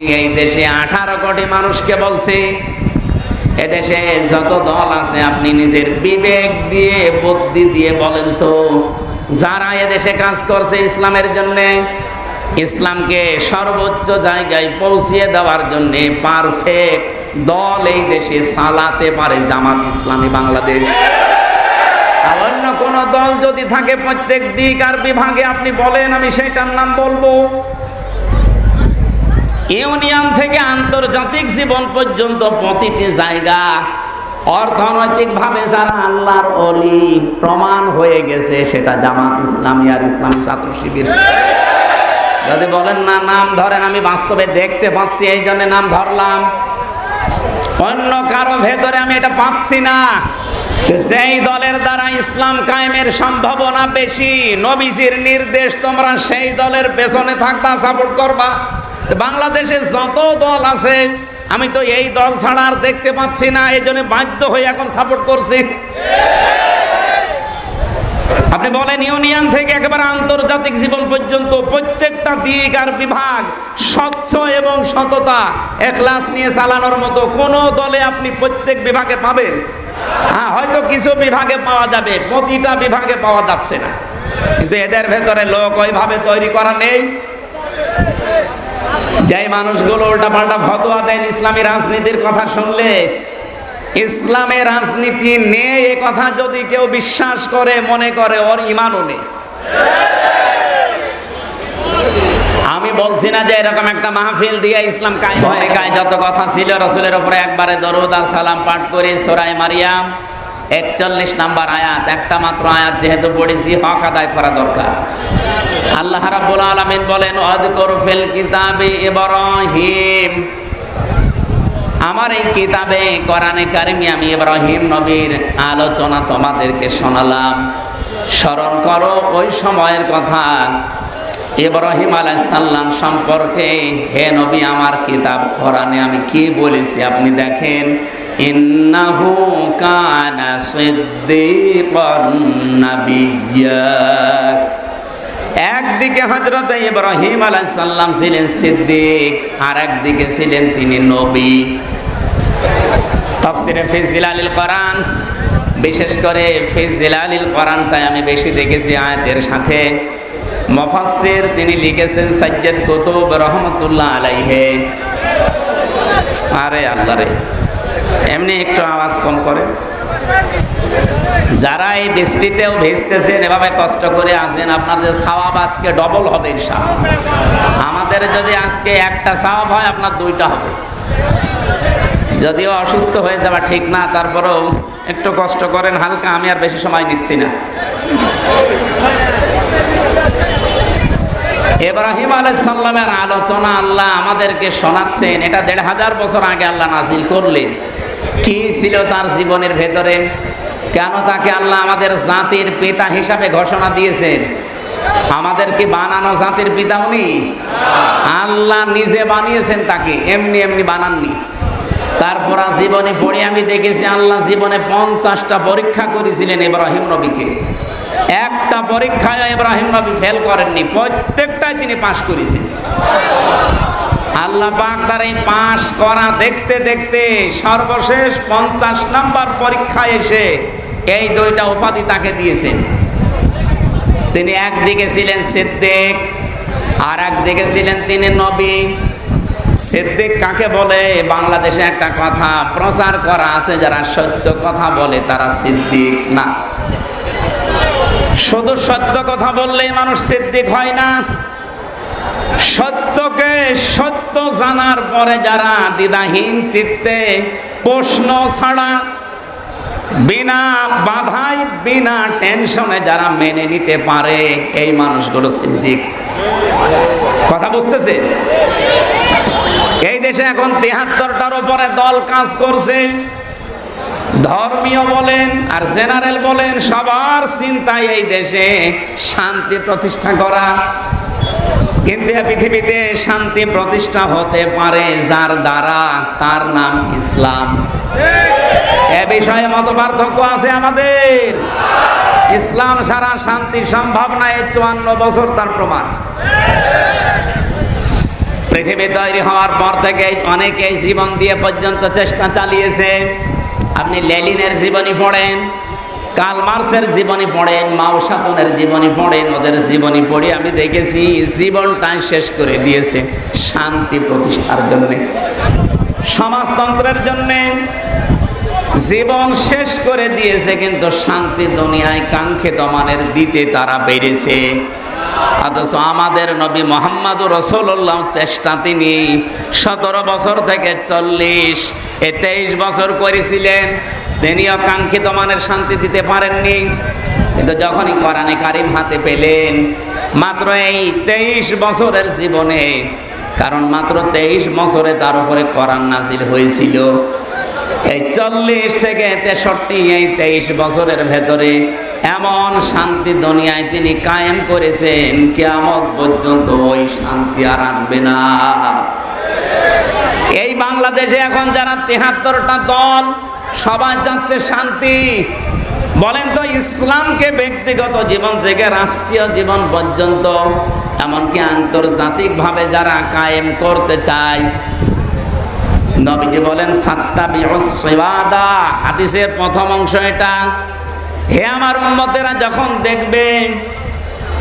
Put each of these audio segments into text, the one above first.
এই দেশে আঠারো কোটি মানুষকে বলছে, এদেশে যত দল আছে, আপনি নিজের বিবেক দিয়ে, বুদ্ধি দিয়ে বলেন তো, যারা এদেশে কাজ করছে ইসলামের জন্য, ইসলামকে সর্বোচ্চ জায়গায় পৌঁছিয়ে দেওয়ার জন্য পারফেক্ট দল এই দেশে চালাতে পারে জামাত ইসলামী বাংলাদেশ। অন্য কোন দল যদি থাকে প্রত্যেক দিক আর বিভাগে, আপনি বলেন, আমি সেটার নাম বলব। ইউনিয়ন থেকে আন্তর্জাতিক জীবন পর্যন্ত প্রতিটি জায়গা অর্থনৈতিকভাবে যারা আল্লাহর অলি প্রমাণ হয়ে গেছে, সেটা জামাত ইসলামী আর ইসলামী ছাত্র শিবির। যদি বলেন না, নাম ধরেন, আমি বাস্তবে দেখতে পাচ্ছি, এই জন্য নাম ধরলাম। অন্য কারও ভেতরে আমি এটা পাচ্ছি না। সেই দলের দ্বারা ইসলাম কায়েমের সম্ভাবনা বেশি, নবীজির নির্দেশ তোমরা সেই দলের পেছনে থাকবা সাপোর্ট করবা। বাংলাদেশে যত দল আছে, আমি তো এই দল ছাড়া আর দেখতে পাচ্ছি না, এই জন্য বাধ্য হয়ে এখন সাপোর্ট করছি। আপনি বলেন, ইউনিয়ন থেকে একেবারে আন্তর্জাতিক জীবন পর্যন্ত প্রত্যেকটা দিক আর বিভাগ স্বচ্ছ এবং সততা, এখলাস নিয়ে চালানোর মতো কোন দলে আপনি প্রত্যেক বিভাগে পাবেন? হ্যাঁ হয়তো কিছু বিভাগে পাওয়া যাবে, প্রতিটা বিভাগে পাওয়া যাচ্ছে না। কিন্তু এদের ভেতরে লোক ওইভাবে তৈরি করা নেই। যে মানুষগুলো উল্টা পাল্টা ফতোয়া দেন ইসলামী রাজনীতির কথা শুনলে ইসলামের রাজনীতি নেই এ কথা যদি কেউ বিশ্বাস করে, মনে করে, ওর ইমানও নেই। আমি বলছি না যে এরকম একটা মাহফিল দিয়ে ইসলাম কায়েম হয়ে গায়ে যত কথা ছিল, রসুলের উপরে একবারে দরুদ আর সালাম পাঠ করে সোরাই মারিয়াম, একচল্লিশ নাম্বার আয়াত, একটা মাত্র আয়াত যেহেতু পড়েছি, হক আদায় করা দরকার। আল্লাহ রাব্বুল আলামিন বলেন অযকুর ফিল কিতাবে ইব্রাহিম। আমার এই কিতাবে কোরআনে কারিমে আমি ইব্রাহিম নবীর আলোচনা তোমাদেরকে শোনালাম। স্মরণ করো, ওই সময়ের কথা। ইব্রাহিম আলাইসাল্লাম সম্পর্কে, হে নবী, আমার কিতাব কোরআনে আমি কি বলেছি আপনি দেখেন? ইন্নাহু কানা সিদ্দিকান নাবিয়্যা একদিকে হজরত ইব্রাহিম আলাইসাল্লাম ছিলেন সিদ্দিক আর একদিকে ছিলেন তিনি নবী। তফসিরে ফিজিলালিল কোরআন, বিশেষ করে ফিজিলালিল কোরআনটাই আমি বেশি দেখেছি আয়াতের সাথে। মফাসির তিনি লিখেছেন, সাজ্জাদ কুতুব রহমতুল্লাহ আলাইহে। আরে আল্লাহ রে, এমনি একটু আওয়াজ কম করে। যারা এই বৃষ্টিতেও ভিজতেছেন, এভাবে কষ্ট করে আসেন, আপনাদের সাওয়াব আজকে ডবল হবে আমাদের যদি আজকে একটা সাওয়াব হয়, আপনার দুইটা হবে। যদিও অসুস্থ হয়ে যাওয়া ঠিক না, তারপরেও একটু কষ্ট করেন, হালকা, আমি আর বেশি সময় নিচ্ছি না। এব্রাহিম আলাইসাল্লামের আলোচনা আল্লাহ আমাদেরকে শোনাচ্ছেন। এটা দেড় হাজার বছর আগে আল্লাহ নাজিল করলেন। কি ছিল তার জীবনের ভেতরে? কেন তাকে আল্লাহ আমাদের জাতির পিতা হিসাবে ঘোষণা দিয়েছেন? আমাদের কি বানানো জাতির পিতা উনি? আল্লাহ নিজে বানিয়েছেন তাকে, এমনি এমনি বানাননি। তারপর জীবনে পড়ে আমি দেখেছি আল্লাহ জীবনে পঞ্চাশটা পরীক্ষা করেছিলেন ইব্রাহিম নবীকে। একটা পরীক্ষায় ইব্রাহিম নবী ফেল করেননি, প্রত্যেকটাই তিনি পাশ করেছেন। আল্লাহ পাক তার এই পাশ করা দেখতে দেখতে সর্বশেষ পঞ্চাশ নাম্বার পরীক্ষায় এসে এই দুইটা উপাধি তাকে দিয়েছেন। তিনি একদিকে ছিলেন সিদ্দিক আর একদিকে ছিলেন তিনি নবী। সিদ্দিক কাকে বলে? বাংলাদেশে একটা কথা প্রচার করা আছে, যারা সত্য কথা বলে তারা সিদ্দিক না। শুধু সত্য কথা বললেই মানুষ সিদ্দিক হয় না। সত্যকে সত্য জানার পরে যারা দ্বিধাহীন চিত্তে প্রশ্ন ছাড়া বিনা বাধাই বিনা টেনশনে যারা মেনে নিতে পারে, এই মানুষগুলো সিদ্দিক। কথা বুঝতেছে? এই দেশে এখন তেহাত্তরটার উপরে দল কাজ করছে। ধর্মীয় বলেন আর জেনারেল বলেন, সবার চিন্তায় এই দেশে শান্তি প্রতিষ্ঠা করা। কিন্তু পৃথিবীতে শান্তি প্রতিষ্ঠা হতে পারে যার দ্বারা তার নাম ইসলাম। এ বিষয়ে মত পার্থক্য আছে আমাদের। ইসলাম সারা শান্তি সম্ভব না এই চুয়ান্ন বছর তার প্রমাণ। পৃথিবী তৈরি হওয়ার পর থেকে অনেকেই জীবন দিয়ে পর্যন্ত চেষ্টা চালিয়েছে। আপনি লেলিনের জীবনী পড়েন কাল মার্সের জীবনী পড়েন মাউসাতনের জীবনী পড়েন, ওদের জীবনী পড়ে আমি দেখেছি জীবনটাই শেষ করে দিয়েছে শান্তি প্রতিষ্ঠার জন্যে। সমাজতন্ত্রের জন্যে জীবন শেষ করে দিয়েছে, কিন্তু শান্তি দুনিয়ায় কাঙ্ক্ষিত মানের দিতে তারা বেড়েছে। অথচ আমাদের নবী মোহাম্মদ রসুল্লাহ চেষ্টা তিনি সতেরো বছর থেকে চল্লিশ এ তেইশ বছর করেছিলেন। তিনিও কাঙ্ক্ষিত মানের শান্তি দিতে পারেননি। কিন্তু যখনই কোরআনে কারিম হাতে পেলেন, মাত্র এই তেইশ বছরের জীবনে, কারণ মাত্র তেইশ বছরে তার উপরে কোরআন নাজিল হয়েছিল। এই চল্লিশ থেকে তেষট্টি, এই তেইশ বছরের ভেতরে এমন শান্তি দুনিয়ায় তিনি কায়েম করেছেন কেমন পর্যন্ত ওই শান্তি আর আসবে না। এই বাংলাদেশে এখন যারা তেহাত্তরটা দল, সবাই চাচ্ছে শান্তি। বলেন তো, ইসলামকে ব্যক্তিগত জীবন থেকে রাষ্ট্রীয় জীবন পর্যন্ত, এমনকি আন্তর্জাতিকভাবে যারা কায়েম করতে চায় নবীজি বলেন ফাত্তা বিহসিবাদা হাদিসের প্রথম অংশ এটা। হে আমার উম্মতেরা, যখন দেখবে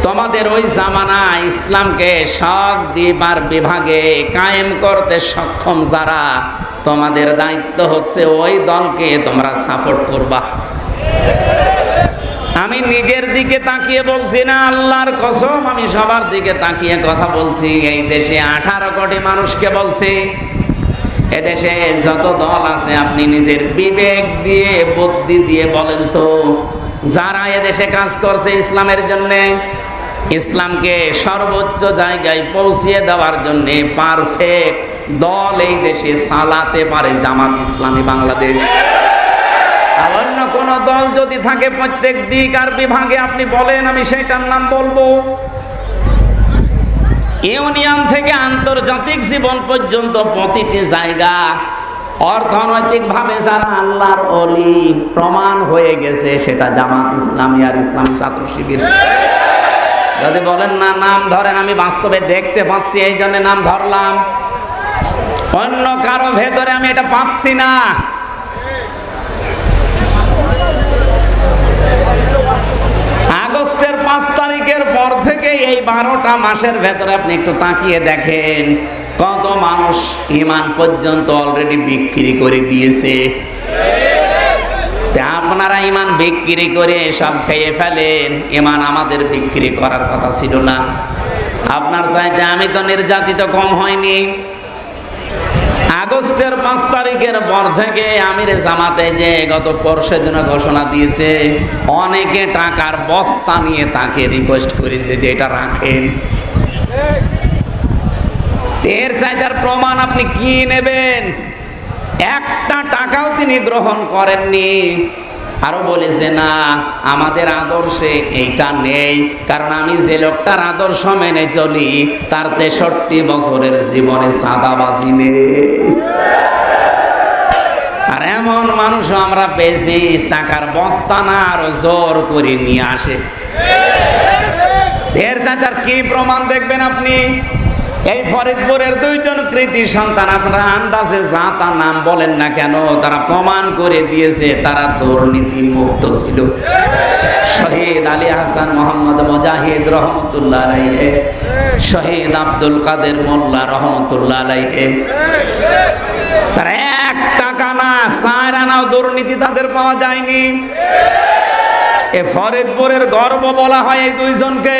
তোমাদের ওই জামানা ইসলামকে শখ দিবার বিভাগে কায়েম করতে সক্ষম যারা, তোমাদের দায়িত্ব হচ্ছে ওই দলকে তোমরা সাপোর্ট করবা। আমি নিজের দিকে তাকিয়ে বলছি না, আল্লাহর কসম, আমি সবার দিকে তাকিয়ে কথা বলছি। এই দেশে আঠারো কোটি মানুষকে বলছি এদেশে যত দল আছে, আপনি নিজের বিবেক দিয়ে, বুদ্ধি দিয়ে বলেন তো, যারা এদেশে কাজ করছে ইসলামের জন্য, ইসলামকে সর্বোচ্চ জায়গায় পৌঁছিয়ে দেওয়ার জন্য পারফেক্ট দল এই দেশে চালাতে পারে জামাত ইসলামী বাংলাদেশ। অন্য কোন দল যদি থাকে প্রত্যেক দিক আর বিভাগে, আপনি বলেন, আমি সেটার নাম বলব। ইউনিয়ন থেকে আন্তর্জাতিক জীবন পর্যন্ত প্রতিটি জায়গা অর্থনৈতিকভাবে যারা আল্লাহর অলি প্রমাণ হয়ে গেছে, সেটা জামাত ইসলামী আর ইসলামী ছাত্র শিবির। যদি বলেন, না, নাম ধরেন, আমি বাস্তবে দেখতে পাচ্ছি, এই জন্য নাম ধরলাম। অন্য কারও ভেতরে আমি এটা পাচ্ছি না আগস্টের পাঁচ তারিখের পর থেকে এই বারোটা মাসের ভেতরে আপনি একটু তাকিয়ে দেখেন, কত মানুষ ইমান পর্যন্ত অলরেডি বিক্রি করে দিয়েছে। আপনারা ইমান বিক্রি করে সব খেয়ে ফেলেন ইমান আমাদের বিক্রি করার কথা ছিল না। আপনার চাইতে আমি তো নির্যাতিত কম হয়নি। আগস্টের পাঁচ তারিখের পর থেকে আমির জামাতে যে গত পরশের জন্য ঘোষণা দিয়েছে, অনেকে টাকার বস্তা নিয়ে তাকে রিকোয়েস্ট করেছে যে এটা রাখেন। এর চাহিদার প্রমাণ আপনি কি নেবেন? একটা টাকাও তিনি গ্রহণ করেননি। আরও বলেছে না, আমাদের আদর্শে এইটা নেই। কারণ আমি যে লোকটার আদর্শ মেনে চলি, তার তেষট্টি বছরের জীবনে সাদাবাজি নেই। আর এমন মানুষ আমরা পেয়েছি, চাকার বস্তা না আরও জোর করে নিয়ে আসে। এর চাইতার কি প্রমাণ দেখবেন আপনি? এই ফরিদপুরের দুইজন কৃতি সন্তান, আপনারা আন্দাজে যা তার নাম বলেন না কেন? তারা প্রমাণ করে দিয়েছে, তারা দুর্নীতি মুক্ত ছিল। শহীদ আলী হাসান মোহাম্মদ মুজাহিদ রহমতুল্লাহ আলাইহে, শহীদ আব্দুল কাদের মোল্লা রহমতুল্লাহ আলাইহে। তারা এক টাকা না, চার দুর্নীতি তাদের পাওয়া যায়নি। এ ফরিদপুরের গর্ব বলা হয় এই দুইজনকে।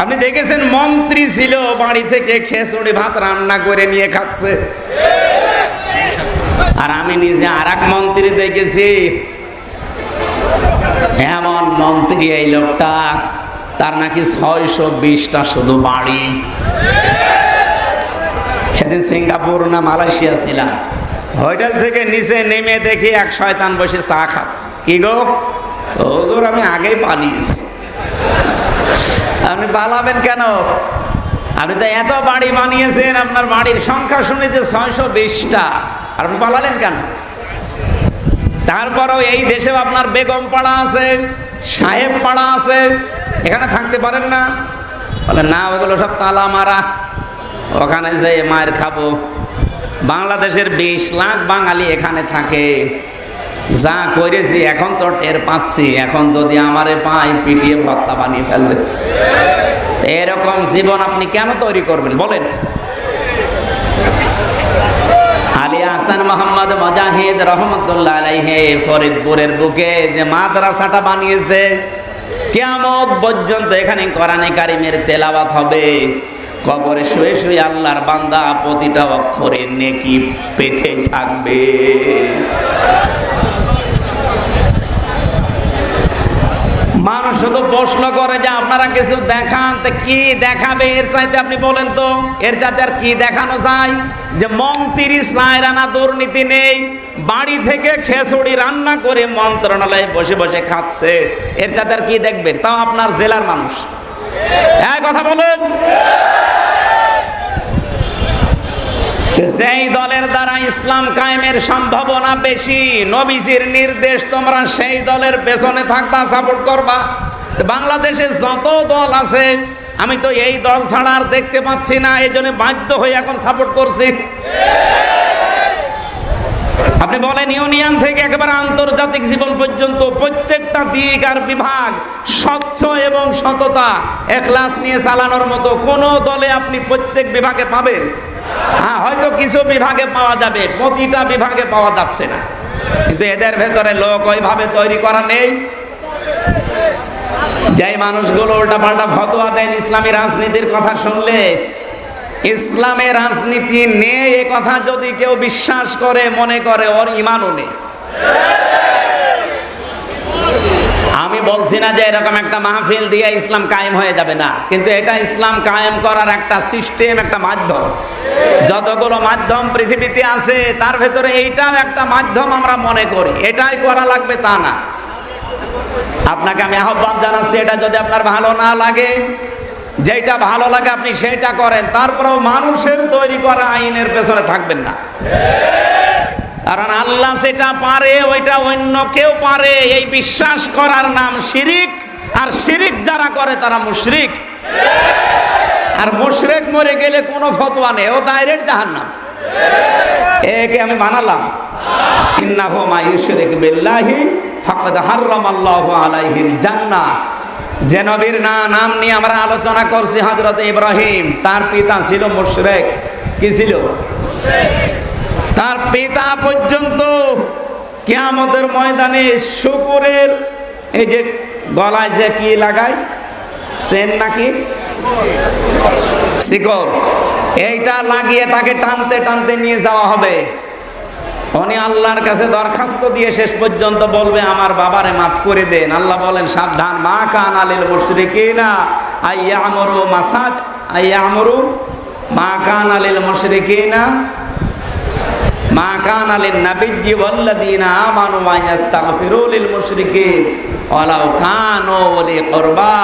আপনি দেখেছেন মন্ত্রী ছিল, বাড়ি থেকে খেসুড়ি ভাত রান্না করে নিয়ে খাচ্ছে। আর আমি নিজে আর এক মন্ত্রী দেখেছি। এমন মন্ত্রী এই লোকটা, তার নাকি ছয়শো বিশটা শুধু বাড়ি। সেদিন সিঙ্গাপুর না মালয়েশিয়া ছিলাম। হোটেল থেকে নিচে নেমে দেখি এক শয়তান বসে চা খাচ্ছে। কি গো? হুজুর, আমি আগেই পালিয়েছি। আপনি পালাবেন কেন? আপনি তো এত বাড়ি বানিয়েছেন, আপনার বাড়ির সংখ্যা শুনেছে ছয়শো বিশটা। আর আপনি পালালেন কেন? তারপরেও এই দেশেও আপনার বেগম পাড়া আছে, সাহেব পাড়া আছে, এখানে থাকতে পারেন না। বলে, না, ওগুলো সব তালা মারা ওখানে যে মায়ের খাব। বাংলাদেশের বিশ লাখ বাঙালি এখানে থাকে। যা করেছি, এখন তো টের পাচ্ছি। এখন যদি আমারে পাই পিটিয়ে ভত্তা বানিয়ে ফেলবে। এরকম জীবন আপনি কেন তৈরি করবেন, বলেন? আলী হাসান মোহাম্মদ মজাহিদ রহমতুল্লাহ আলাইহে ফরিদপুরের বুকে যে মাদ্রাসাটা বানিয়েছে কেমন পর্যন্ত এখানে কোরআনে কারিমের তেলাওয়াত হবে। কবরে শুয়ে শুয়ে আল্লাহর বান্দা প্রতিটা অক্ষরে নেকি পেতে থাকবে মানুষ শুধু প্রশ্ন করে যে আপনারা কিছু দেখান, তো কি দেখাবে? এর চাইতে আপনি বলেন তো। এর চাইতে আর কি দেখানো যায়? যে মন্ত্রী সায়রানা দুর্নীতি নেই, বাড়ি থেকে খেসড়ি রান্না করে মন্ত্রণালয়ে বসে বসে খাচ্ছে। এর চাইতে আর কি দেখবেন? তাও আপনার জেলার মানুষ। হ্যাঁ কথা বলুন। যেই দলের দ্বারা ইসলাম কায়েমের সম্ভাবনা বেশি, নবীজির নির্দেশ তোমরা সেই দলের পেছনে থাকবা সাপোর্ট করবা। বাংলাদেশে যত দল আছে, আমি তো এই দল ছাড়া আর দেখতে পাচ্ছি না, এই জন্য বাধ্য হয়ে এখন সাপোর্ট করছি। আপনি বলেন, ইউনিয়ন থেকে একেবারে আন্তর্জাতিক জীবন পর্যন্ত প্রত্যেকটা দিক আর বিভাগ স্বচ্ছ এবং সততা, এখলাস নিয়ে চালানোর মতো কোনো দলে আপনি প্রত্যেক বিভাগে পাবেন। হ্যাঁ হয়তো কিছু বিভাগে পাওয়া যাবে, প্রতিটা বিভাগে পাওয়া যাচ্ছে না। কিন্তু এদের ভেতরে লোক ওইভাবে তৈরি করা নেই। যে মানুষগুলো উল্টা পাল্টা ফতোয়া দেন ইসলামী রাজনীতির কথা শুনলে ইসলামের রাজনীতি নেই এ কথা যদি কেউ বিশ্বাস করে, মনে করে, ওর ইমানও নেই। আমি বলছি না যে এরকম একটা মাহফিল দিয়ে ইসলাম কায়েম হয়ে যাবে না, কিন্তু এটা ইসলাম কায়েম করার একটা সিস্টেম, একটা মাধ্যম। যতগুলো মাধ্যম পৃথিবীতে আছে, তার ভেতরে এইটাও একটা মাধ্যম আমরা মনে করি। এটাই করা লাগবে তা না। আপনাকে আমি আহ্বান জানাচ্ছি, এটা যদি আপনার ভালো না লাগে যেটা ভালো লাগে আপনি সেটা করেন। তারপরেও মানুষের তৈরি করা আইনের পেছনে থাকবেন না। কারণ আল্লাহ সেটা পারে, ওইটা অন্য কেউ পারে। এই বিশ্বাস করার নাম শিরিক, আর শিরিক যারা করে তারা মুশরিক। আর মুশরিক মরে গেলে কোনো ফতোয়া নেই, ও ডাইরেক্ট জাহান্নাম। একে আমি বানালাম। ইন্নাহু মা ইউশরিক বিল্লাহি, ফাকাদ হাররামাল্লাহু আলাইহিল জান্নাহ। যে নবীর না নাম নিয়ে আমরা আলোচনা করছি হযরত ইব্রাহিম, তার পিতা ছিল মুশরিক। কি ছিল? তার পিতা পর্যন্ত কিয়ামতের ময়দানে শুকুরের এই যে গলায় যে কি লাগায়? সেন নাকি? শিকল এইটা লাগিয়ে তাকে টানতে টানতে নিয়ে যাওয়া হবে। উনি আল্লাহর কাছে দরখাস্ত দিয়ে শেষ পর্যন্ত বলবে, আমার বাবারে মাফ করে দেন। আল্লাহ বলেন, সাবধান, মা কান আলিল মুশরিকিনা আইয়া আমরু মাসাদ আইয়া আমরু মা কান আলিল মুশরিকিনা মা কান আলিন নাবিয়্যি ওয়াল্লাযীনা আমানু ওয়া ইস্তাগফিরু লিল মুশরিকিন ওয়ালাউ কানু উলি কুরবা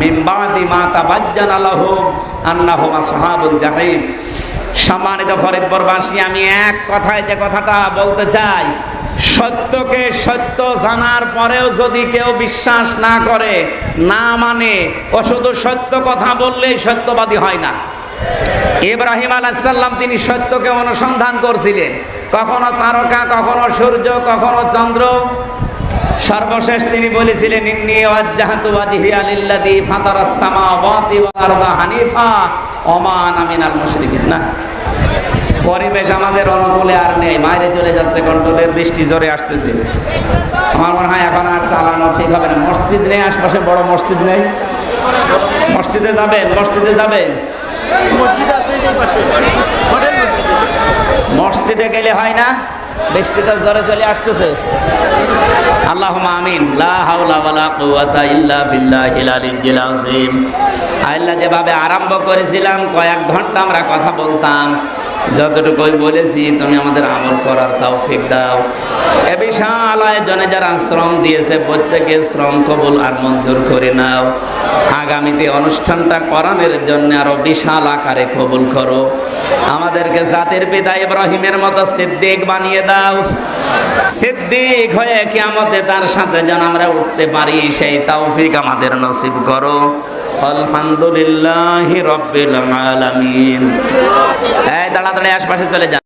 মিন বাদি মা তাবাজ্জানা লাহুম আন্নাহুম আসহাবুল জাহিম। সম্মানিত ফরিদপুরবাসী, আমি এক কথায় যে কথাটা বলতে চাই, সত্যকে সত্য জানার পরেও যদি কেউ বিশ্বাস না করে, না মানে ও শুধু সত্য কথা বললেই সত্যবাদী হয় না। ইব্রাহিম আলাইসাল্লাম তিনি সত্যকে অনুসন্ধান করছিলেন। কখনো তারকা, কখনো সূর্য, কখনো চন্দ্র। সর্বশেষ তিনি বলেছিলেন পরিবেশ আমাদের অনুকূলে আর নেই, বাইরে চলে যাচ্ছে কন্ট্রোলের বৃষ্টি জোরে আসতেছে। আমার মনে হয় এখন আর চালানো ঠিক হবে না। মসজিদ নেই, আশপাশে বড় মসজিদ নেই। মসজিদে যাবেন মসজিদে যাবেন। মসজিদে গেলে হয় না, বৃষ্টিতে জ্বরে চলে আসতেছে। আল্লাহ আমিন। আল্লাহ যেভাবে আরম্ভ করেছিলাম, কয়েক ঘণ্টা আমরা কথা বলতাম। যতটুকুই বলেছি, তুমি আমাদের আমল করার তৌফিক দাও। এ বিশাল আয়োজনে যারা শ্রম দিয়েছে, প্রত্যেকে শ্রম কবুল আর মঞ্জুর করে নাও। আগামীতে অনুষ্ঠানটা করানোর জন্য আরও বিশাল আকারে কবুল করো। আমাদেরকে জাতির পিতা ইব্রাহিমের মতো সিদ্দিক বানিয়ে দাও। সিদ্দিক হয়ে কি কিয়ামতে তার সাথে যেন আমরা উঠতে পারি, সেই তৌফিক আমাদের নসিব করো। আলহামদুলিল্লাহি রাব্বিল আলামিন। এই তাড়াতাড়ি আশপাশে চলে যান